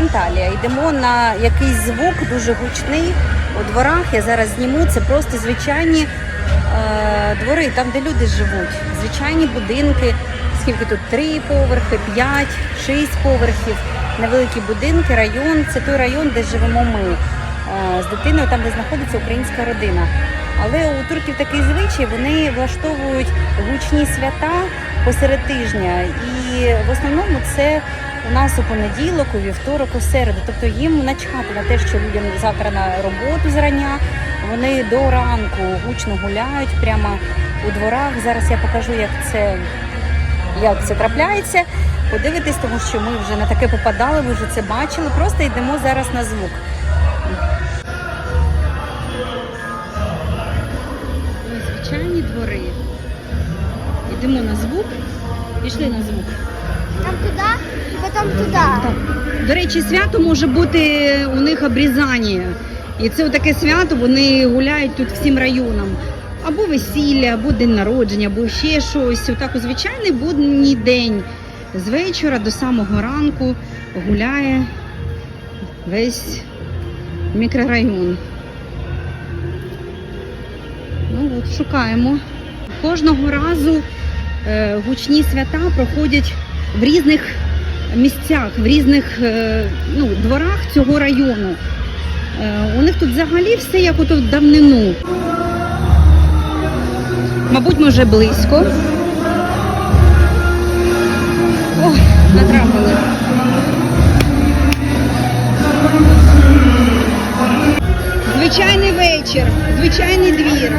Анталія. Йдемо на якийсь звук дуже гучний у дворах. Я зараз зніму. Це просто звичайні е, двори, там, де люди живуть. Звичайні будинки. Скільки тут? Три поверхи, п'ять, шість поверхів. Невеликі будинки, район. Це той район, де живемо ми е, з дитиною, там, де знаходиться українська родина. Але у турків такий звичай, вони влаштовують гучні свята посеред тижня. І в основному це у нас у понеділок, у вівторок, у середу. Тобто їм начхати на те, що людям завтра на роботу зрання. Вони до ранку гучно гуляють прямо у дворах. Зараз я покажу, як це, як це трапляється. Подивитись, тому що ми вже на таке попадали, ви вже це бачили. Просто йдемо зараз на звук. Звичайні двори. Йдемо на звук. Пішли на звук. Там туда и потом туда. До речі, свято може бути у них обрізання. І це таке свято, вони гуляють тут всім районом. Або весілля, або день народження, або ще щось. Отак у звичайний будній день. З вечора до самого ранку гуляє весь мікрорайон. Ну от, шукаємо. Кожного разу е, гучні свята проходять в різних місцях, в різних е, ну, дворах цього району. Е, у них тут взагалі все як ото в давнину. Мабуть, ми вже близько. Ой, натрапили. Звичайний вечір, звичайний двір.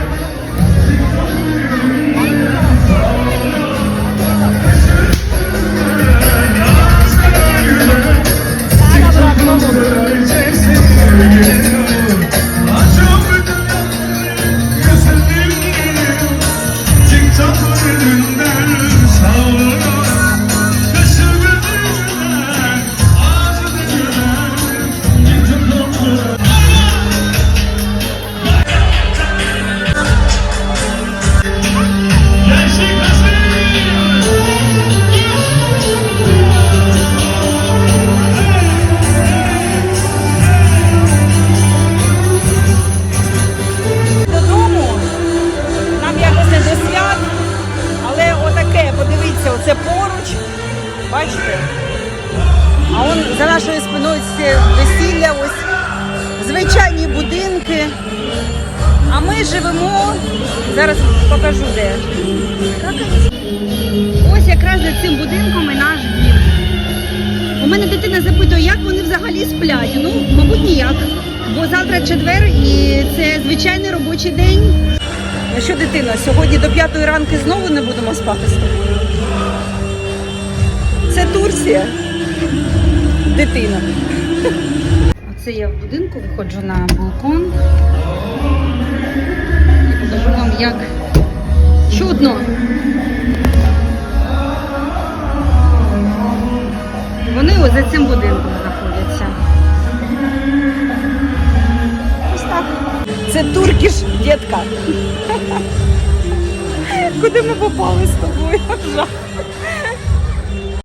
Оце поруч. Бачите? А он за нашою спиною це весілля, ось звичайні будинки. А ми живемо, зараз покажу де. Ось якраз за цим будинком і наш дім. У мене дитина запитує, як вони взагалі сплять. Ну, мабуть, ніяк. Бо завтра четвер і це звичайний робочий день. Ну що, дитина, сьогодні до п'ятої ранки знову не будемо спати з тобою. Це Турція. Дитина. Оце я в будинку виходжу на балкон. І покажу вам, як чудно. Вони ось за цим будинком знаходяться. Ось так. Це туркіш дітка. Куди ми попали з тобою? Жах.